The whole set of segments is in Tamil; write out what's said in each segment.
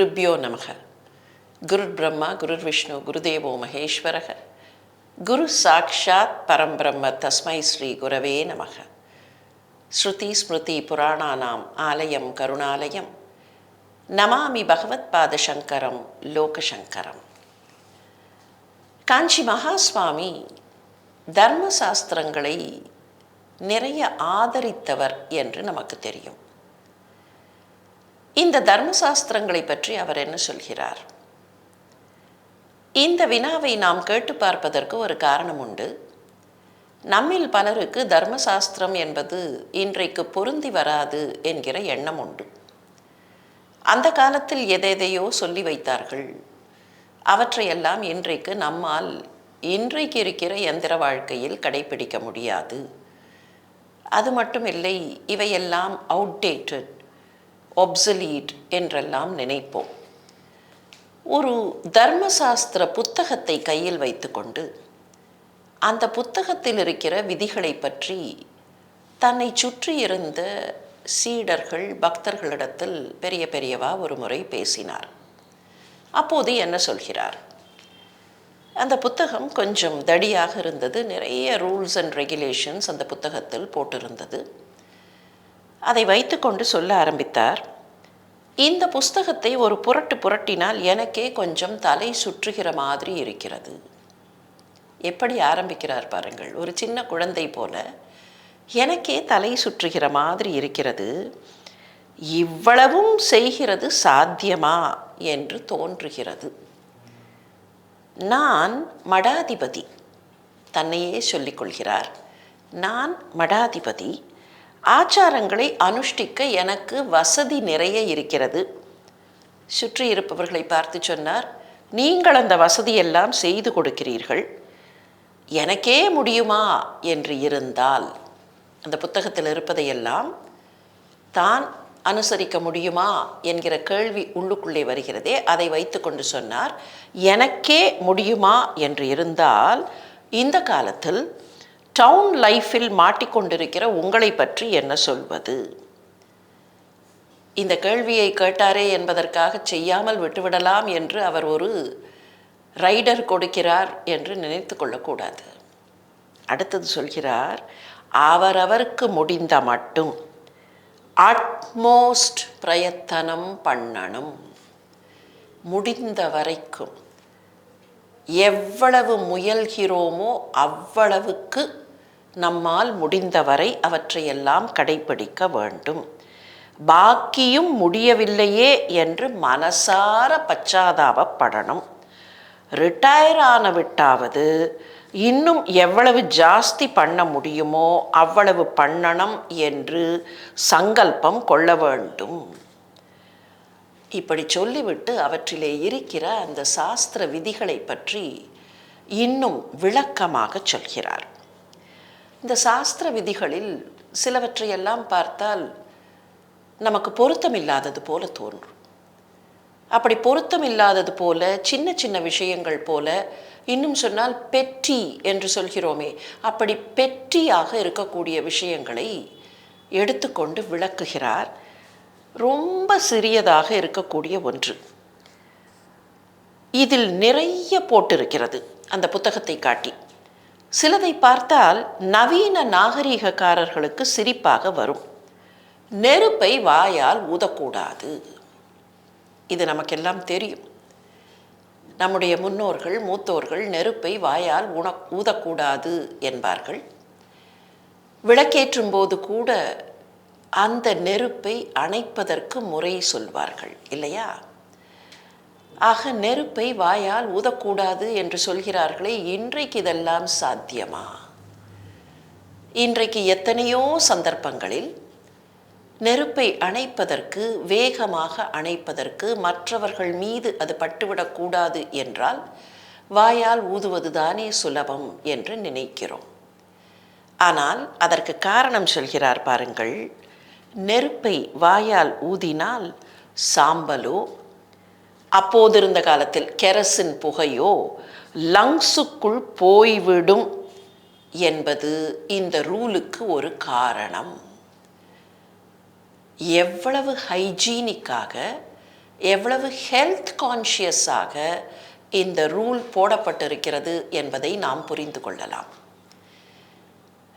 குருப்பியோ நமக. குருர் பிரம்மா குருர் விஷ்ணு குருதேவோ மகேஸ்வரக. குரு சாக்ஷாத் பரம்பிரம்ம தஸ்மை ஸ்ரீ குரவே நமக. ஸ்ருதி ஸ்மிருதி புராணானாம் ஆலயம் கருணாலயம். நமாமி பகவத் பாதசங்கரம் லோகசங்கரம். காஞ்சி மகாஸ்வாமி தர்மசாஸ்திரங்களை நிறைய ஆதரித்தவர் என்று நமக்கு தெரியும். இந்த தர்மசாஸ்திரங்களை பற்றி அவர் என்ன சொல்கிறார்? இந்த வினாவை நாம் கேட்டு பார்ப்பதற்கு ஒரு காரணம் உண்டு. நம்மில் பலருக்கு தர்மசாஸ்திரம் என்பது இன்றைக்கு பொருந்தி வராது என்கிற எண்ணம் உண்டு. அந்த காலத்தில் எதெதையோ சொல்லி வைத்தார்கள். அவற்றையெல்லாம் இன்றைக்கு நம்மால் இன்றைக்கு இருக்கிற எந்திர வாழ்க்கையில் கடைபிடிக்க முடியாது. அது மட்டும் இல்லை இவையெல்லாம் அவுட்டேட்டட் ஒப்சலீட் என்றெல்லாம் நினைப்போம். ஒரு தர்மசாஸ்திர புத்தகத்தை கையில் வைத்துக்கொண்டு அந்த புத்தகத்தில் இருக்கிற விதிகளை பற்றி தன்னை சுற்றி இருந்த சீடர்கள் பக்தர்களிடத்தில் பெரிய பெரியவா ஒரு முறை பேசினார். அப்போது என்ன சொல்கிறார்? அந்த புத்தகம் கொஞ்சம் தடியாக இருந்தது நிறைய ரூல்ஸ் அண்ட் ரெகுலேஷன்ஸ் அந்த புத்தகத்தில் போட்டிருந்தது. அதை வைத்துக்கொண்டு சொல்ல ஆரம்பித்தார். இந்த புஸ்தகத்தை ஒரு புரட்டு புரட்டினால் எனக்கே கொஞ்சம் தலை சுற்றுகிற மாதிரி இருக்கிறது. எப்படி ஆரம்பிக்கிறார் பாருங்கள். ஒரு சின்ன குழந்தை போல எனக்கே தலை சுற்றுகிற மாதிரி இருக்கிறது. இவ்வளவும் செய்கிறது சாத்தியமா என்று தோன்றுகிறது. நான் மடாதிபதி தன்னையே சொல்லிக்கொள்கிறார் நான் மடாதிபதி ஆச்சாரங்களை அனுஷ்டிக்க எனக்கு வசதி நிறைய இருக்கிறது. சுற்றி இருப்பவர்களை பார்த்து சொன்னார் நீங்கள் அந்த வசதியெல்லாம் செய்து கொடுக்கிறீர்கள். எனக்கே முடியுமா என்று இருந்தால்? அந்த புத்தகத்தில் இருப்பதையெல்லாம் தான் அனுசரிக்க முடியுமா என்கிற கேள்வி உள்ளுக்குள்ளே வருகிறதே அதை வைத்துக்கொண்டு சொன்னார் எனக்கே முடியுமா? என்று இருந்தால் இந்த காலத்தில் டவுன் லைஃப்பில் மாட்டிக்கொண்டிருக்கிற உங்களை பற்றி என்ன சொல்வது? இந்த கேள்வியை கேட்டாரே என்பதற்காக செய்யாமல் விட்டுவிடலாம் என்று அவர் ஒரு ரைடர் கொடுக்கிறார் என்று நினைத்து கொள்ளக்கூடாது. அடுத்தது சொல்கிறார் அவரவருக்கு முடிந்த மட்டும் அட்மோஸ்ட் பிரயத்தனம் பண்ணணும். முடிந்த வரைக்கும் எவ்வளவு முயல்கிறோமோ அவ்வளவுக்கு நம்மால் முடிந்தவரை அவற்றையெல்லாம் கடைபிடிக்க வேண்டும். பாக்கியும் முடியவில்லையே என்று மனசார பச்சாதாபப்படணும். ரிட்டையர் ஆன விட்டாவது இன்னும் எவ்வளவு ஜாஸ்தி பண்ண முடியுமோ அவ்வளவு பண்ணணும் என்று சங்கல்பம் கொள்ள வேண்டும். இப்படி சொல்லிவிட்டு அவற்றிலே இருக்கிற அந்த சாஸ்திர விதிகளை பற்றி இன்னும் விளக்கமாக சொல்கிறார். இந்த சாஸ்திர விதிகளில் சிலவற்றையெல்லாம் பார்த்தால் நமக்கு பொருத்தமில்லாதது போல தோன்றும். அப்படி பொருத்தமில்லாதது போல சின்ன சின்ன விஷயங்கள் போல இன்னும் சொன்னால் பெட்டி என்று சொல்கிறோமே அப்படி பெட்டியாக இருக்கக்கூடிய விஷயங்களை எடுத்துக்கொண்டு விளக்குகிறார். ரொம்ப சிறியதாக இருக்கக்கூடிய ஒன்று. இதில் நிறைய போட்டிருக்கிறது அந்த புத்தகத்தை காட்டி. சிலதை பார்த்தால் நவீன நாகரீகக்காரர்களுக்கு சிரிப்பாக வரும். நெருப்பை வாயால் ஊதக்கூடாது. இது நமக்கெல்லாம் தெரியும். நம்முடைய முன்னோர்கள் மூத்தோர்கள் நெருப்பை வாயால் உண ஊதக்கூடாது என்பார்கள். விளக்கேற்றும் போது கூட அந்த நெருப்பை அணைப்பதற்கு முறை சொல்வார்கள் இல்லையா? ஆக நெருப்பை வாயால் ஊதக்கூடாது என்று சொல்கிறார்களே இன்றைக்கு இதெல்லாம் சாத்தியமா? இன்றைக்கு எத்தனையோ சந்தர்ப்பங்களில் நெருப்பை அணைப்பதற்கு வேகமாக அணைப்பதற்கு மற்றவர்கள் மீது அது பட்டுவிடக்கூடாது என்றால் வாயால் ஊதுவது தானே சுலபம் என்று நினைக்கிறோம். ஆனால் அதற்கு காரணம் சொல்கிறார் பாருங்கள் நெருப்பை வாயால் ஊதினால் சாம்பலோ அப்போதிருந்த காலத்தில் கெரசின் புகையோ லங்ஸுக்குள் போய்விடும் என்பது இந்த ரூலுக்கு ஒரு காரணம். எவ்வளவு ஹைஜீனிக்காக எவ்வளவு ஹெல்த் கான்ஷியஸாக இந்த ரூல் போடப்பட்டிருக்கிறது என்பதை நாம் புரிந்து கொள்ளலாம்.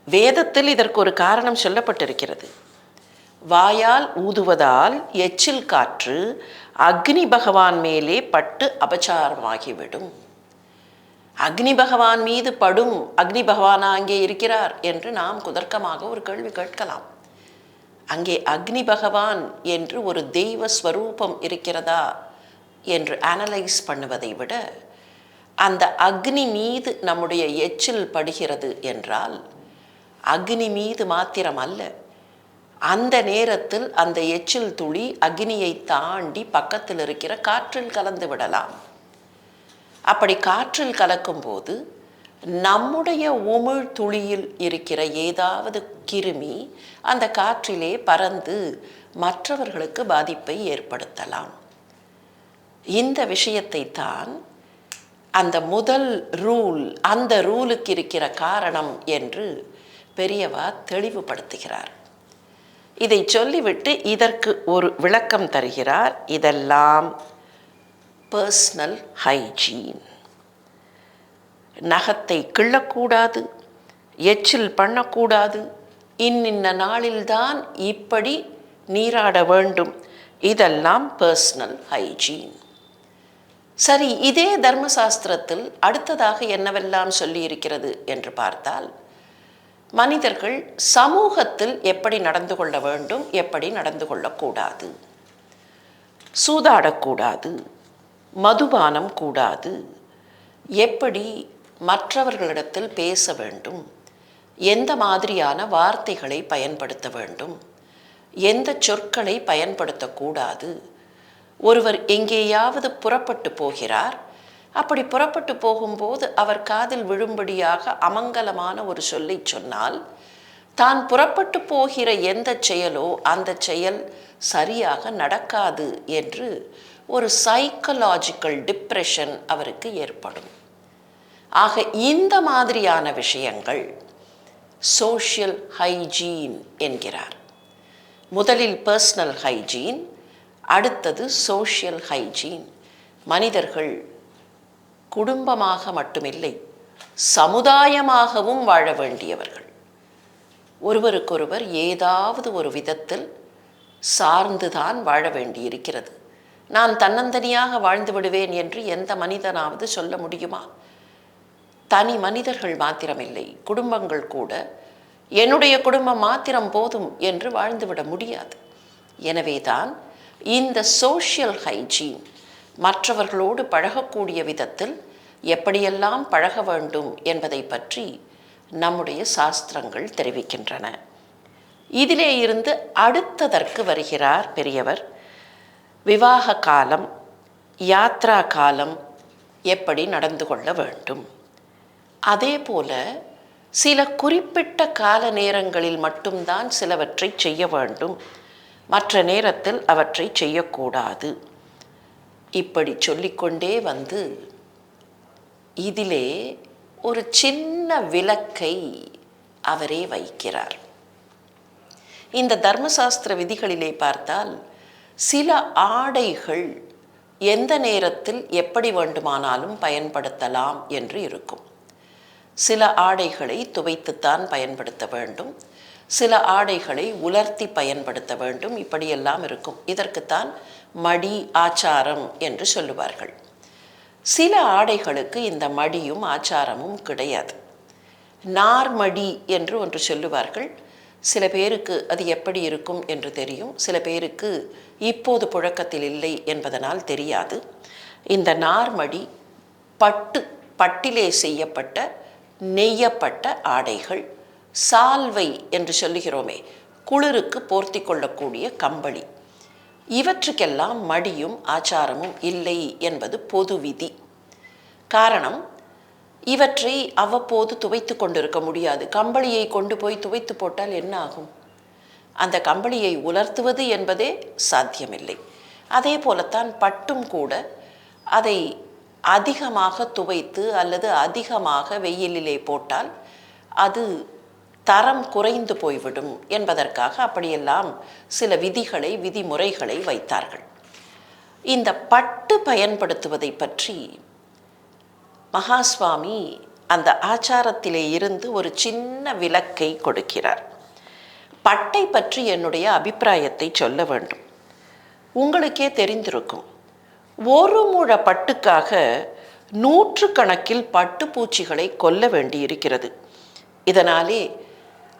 வேதத்தில் இதற்கு ஒரு காரணம் சொல்லப்பட்டிருக்கிறது. வாயால் ஊதுவதால் எச்சில் காற்று அக்னி பகவான் மேலே பட்டு அபச்சாரமாகிவிடும். அக்னி பகவான் மீது படும் அக்னி பகவானா அங்கே இருக்கிறார் என்று நாம் குதர்க்கமாக ஒரு கேள்வி கேட்கலாம். அங்கே அக்னி பகவான் என்று ஒரு தெய்வ ஸ்வரூபம் இருக்கிறதா என்று அனலைஸ் பண்ணுவதை விட அந்த அக்னி மீது நம்முடைய எச்சில் படுகிறது என்றால் அக்னி மீது மாத்திரம் அல்ல அந்த நேரத்தில் அந்த எச்சில் துளி அக்னியை தாண்டி பக்கத்தில் இருக்கிற காற்றில் கலந்து விடலாம். அப்படி காற்றில் கலக்கும்போது நம்முடைய உமிழ் துளியில் இருக்கிற ஏதாவது கிருமி அந்த காற்றிலே பறந்து மற்றவர்களுக்கு பாதிப்பை ஏற்படுத்தலாம். இந்த விஷயத்தை தான் அந்த முதல் ரூல் அந்த ரூலுக்கு இருக்கிற காரணம் என்று பெரியவா தெளிவுபடுத்துகிறார். இதை சொல்லிவிட்டு இதற்கு ஒரு விளக்கம் தருகிறார். இதெல்லாம் பர்சனல் ஹைஜீன் நகத்தை கிள்ளக்கூடாது எச்சில் பண்ணக்கூடாது. இன்னின்ன நாளில்தான் இப்படி நீராட வேண்டும். இதெல்லாம் பர்சனல் ஹைஜீன் சரி இதே தர்மசாஸ்திரத்தில் அடுத்ததாக என்னவெல்லாம் சொல்லியிருக்கிறது என்று பார்த்தால் மனிதர்கள் சமூகத்தில் எப்படி நடந்து கொள்ள வேண்டும் எப்படி நடந்து கொள்ளக்கூடாது? சூதாடக்கூடாது மதுபானம் கூடாது எப்படி மற்றவர்களிடத்தில் பேச வேண்டும் எந்த மாதிரியான வார்த்தைகளை பயன்படுத்த வேண்டும் எந்த சொற்களை பயன்படுத்தக்கூடாது ஒருவர் எங்கேயாவது புறப்பட்டு போகிறார் அப்படி புறப்பட்டு போகும்போது அவர் காதில் விழும்படியாக அமங்கலமான ஒரு சொல்லை சொன்னால் தான் புறப்பட்டு போகிற எந்த செயலோ அந்த செயல் சரியாக நடக்காது என்று ஒரு சைக்கலாஜிக்கல் டிப்ரெஷன் அவருக்கு ஏற்படும். ஆக இந்த மாதிரியான விஷயங்கள் சோஷியல் ஹைஜீன் என்கிறார். முதலில் பர்சனல் ஹைஜீன் அடுத்தது சோஷியல் ஹைஜீன் மனிதர்கள் குடும்பமாக மட்டுமில்லை சமுதாயமாகவும் வாழ வேண்டியவர்கள். ஒருவருக்கொருவர் ஏதாவது ஒரு விதத்தில் சார்ந்துதான் வாழ வேண்டியிருக்கிறது. நான் தன்னந்தனியாக வாழ்ந்து விடுவேன் என்று எந்த மனிதனாவது சொல்ல முடியுமா? தனி மனிதர்கள் மாத்திரமில்லை குடும்பங்கள் கூட. என்னுடைய குடும்பம் மாத்திரம் போதும் என்று வாழ்ந்துவிட முடியாது. எனவேதான் இந்த சோஷியல் ஹைஜீன் மற்றவர்களோடு பழகக்கூடிய விதத்தில் எப்படியெல்லாம் பழக வேண்டும் என்பதை பற்றி நம்முடைய சாஸ்திரங்கள் தெரிவிக்கின்றன. இதிலே இருந்து அடுத்ததற்கு வருகிறார் பெரியவர். விவாக காலம் யாத்ரா காலம் எப்படி நடந்து கொள்ள வேண்டும்? அதே போல சில குறிப்பிட்ட கால நேரங்களில் மட்டும்தான் சிலவற்றை செய்ய வேண்டும். மற்ற நேரத்தில் அவற்றை செய்யக்கூடாது. இப்படி சொல்லிக்கொண்டே வந்து இதிலே ஒரு சின்ன விளக்கை அவரே வைக்கிறார். இந்த தர்மசாஸ்திர விதிகளிலே பார்த்தால் சில ஆடைகள் எந்த நேரத்தில் எப்படி வேண்டுமானாலும் பயன்படுத்தலாம் என்று இருக்கும். சில ஆடைகளை துவைத்துத்தான் பயன்படுத்த வேண்டும். சில ஆடைகளை உலர்த்தி பயன்படுத்த வேண்டும். இப்படியெல்லாம் இருக்கும். இதற்குத்தான் மடி ஆச்சாரம் என்று சொல்லுவார்கள். சில ஆடைகளுக்கு இந்த மடியும் ஆச்சாரமும் கிடையாது. நார்மடி என்று ஒன்று சொல்லுவார்கள். சில பேருக்கு அது எப்படி இருக்கும் என்று தெரியும். சில பேருக்கு இப்போது புழக்கத்தில் இல்லை என்பதனால் தெரியாது. இந்த நார்மடி பட்டு பட்டிலே செய்யப்பட்ட நெய்யப்பட்ட ஆடைகள் சால்வை என்று சொல்லுகிறோமே குளிருக்கு போர்த்தி கொள்ளக்கூடிய கம்பளி. இவற்றுக்கெல்லாம் மடியும் ஆச்சாரமும் இல்லை என்பது பொது விதி. காரணம் இவற்றை அவ்வப்போது துவைத்து கொண்டிருக்க முடியாது. கம்பளியை கொண்டு போய் துவைத்து போட்டால் என்ன ஆகும்? அந்த கம்பளியை உலர்த்துவது என்பதே சாத்தியமில்லை. அதே போலத்தான் பட்டும் கூட அதை அதிகமாக துவைத்து அல்லது அதிகமாக வெயிலிலே போட்டால் அது தரம் குறைந்து போய்விடும் என்பதற்காக அப்படியெல்லாம் சில விதிகளை விதிமுறைகளை வைத்தார்கள். இந்த பட்டு பயன்படுத்துவதை பற்றி மகாஸ்வாமி அந்த ஆச்சாரத்திலே இருந்து ஒரு சின்ன விளக்கை கொடுக்கிறார். பட்டை பற்றி என்னுடைய அபிப்பிராயத்தை சொல்ல வேண்டும். உங்களுக்கே தெரிந்திருக்கும். ஒரு முழ பட்டுக்காக நூற்று கணக்கில் பட்டுப்பூச்சிகளை கொல்ல வேண்டியிருக்கிறது. இதனாலே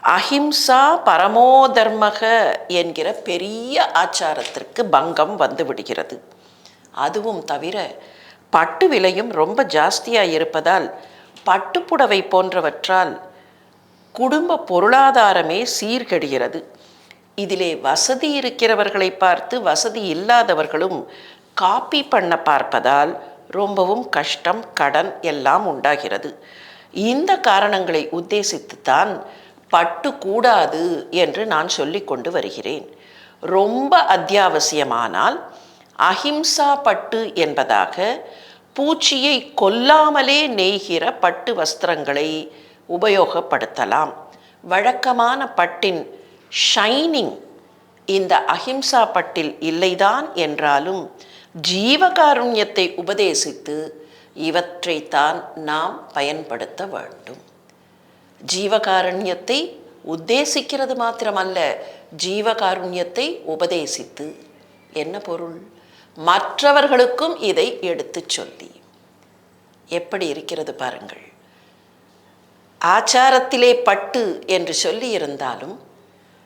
அஹிம்சா பரமோதர்மக என்கிற பெரிய ஆச்சாரத்திற்கு பங்கம் வந்து விடுகிறது. அதுவும் தவிர பட்டு விலையும் ரொம்ப ஜாஸ்தியாக இருப்பதால் பட்டுப்புடவை போன்றவற்றால் குடும்ப பொருளாதாரமே சீர்கெடுகிறது. இதிலே வசதி இருக்கிறவர்களை பார்த்து வசதி இல்லாதவர்களும் காப்பி பண்ண பார்ப்பதால் ரொம்பவும் கஷ்டம் கடன் எல்லாம் உண்டாகிறது. இந்த காரணங்களை உத்தேசித்துத்தான் தான் கூடாது என்று நான் சொல்லிக் கொண்டு வருகிறேன். ரொம்ப அத்தியாவசியமானால் அஹிம்சா பட்டு என்பதாக பூச்சியை கொல்லாமலே நெய்கிற பட்டு வஸ்திரங்களை உபயோகப்படுத்தலாம். வழக்கமான பட்டின் ஷைனிங் இந்த அஹிம்சா பட்டில் இல்லைதான் என்றாலும் ஜீவகாருண்யத்தை உபதேசித்து இவற்றைத்தான் நாம் பயன்படுத்த வேண்டும். ஜீவகாருண்யத்தை உத்தேசிக்கிறது மாத்திரமல்ல ஜீவகாருண்யத்தை உபதேசித்து. என்ன பொருள்? மற்றவர்களுக்கும் இதை எடுத்துச் சொல்லி. எப்படி இருக்கிறது பாருங்கள். ஆச்சாரத்திலே பட்டு என்று சொல்லி இருந்தாலும்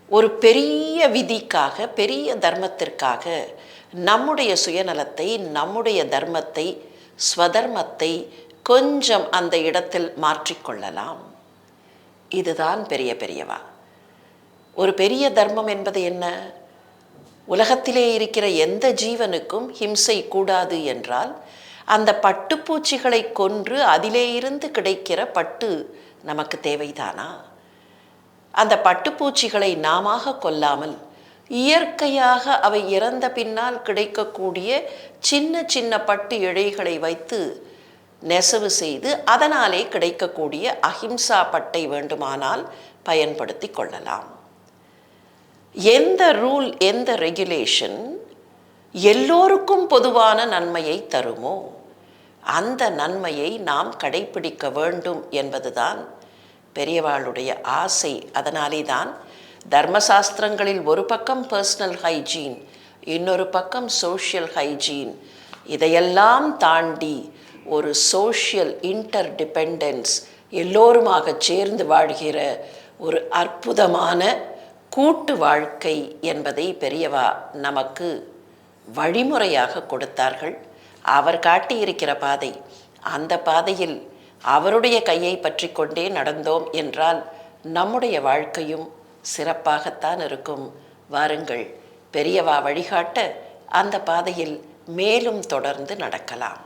ஒரு பெரிய விதிக்காக பெரிய தர்மத்திற்காக நம்முடைய சுயநலத்தை நம்முடைய தர்மத்தை ஸ்வதர்மத்தை கொஞ்சம் அந்த இடத்தில் மாற்றிக்கொள்ளலாம் இதுதான் பெரிய பெரியவா. ஒரு பெரிய தர்மம் என்பது என்ன? உலகத்திலே இருக்கிற எந்த ஜீவனுக்கும் ஹிம்சை கூடாது என்றால் அந்த பட்டுப்பூச்சிகளை கொன்று அதிலே இருந்து கிடைக்கிற பட்டு நமக்கு தேவைதானா? அந்த பட்டுப்பூச்சிகளை நாம கொல்லாமல் இயற்கையாக அவை இறந்த பின்னால் கிடைக்கக்கூடிய சின்ன சின்ன பட்டு இழைகளை வைத்து நெசவு செய்து அதனாலே கிடைக்கக்கூடிய அஹிம்சா பட்டை வேண்டுமானால் பயன்படுத்தி கொள்ளலாம். எந்த ரூல் எந்த ரெகுலேஷன் எல்லோருக்கும் பொதுவான நன்மையை தருமோ அந்த நன்மையை நாம் கடைபிடிக்க வேண்டும் என்பதுதான் பெரியவாளுடைய ஆசை. அதனாலே தான் தர்மசாஸ்திரங்களில் ஒரு பக்கம் பர்சனல் ஹைஜீன் இன்னொரு பக்கம் சோஷியல் ஹைஜீன் இதையெல்லாம் தாண்டி ஒரு சோஷியல் இன்டர் டிபெண்டன்ஸ் எல்லோருமாக சேர்ந்து வாழ்கிற ஒரு அற்புதமான கூட்டு வாழ்க்கை என்பதை பெரியவா நமக்கு வழிமுறையாக கொடுத்தார்கள். அவர் காட்டியிருக்கிற பாதை அந்த பாதையில் அவருடைய கையை பற்றி கொண்டே நடந்தோம் என்றால் நம்முடைய வாழ்க்கையும் சிறப்பாகத்தான் இருக்கும். வாருங்கள் பெரியவா வழிகாட்ட அந்த பாதையில் மேலும் தொடர்ந்து நடக்கலாம்.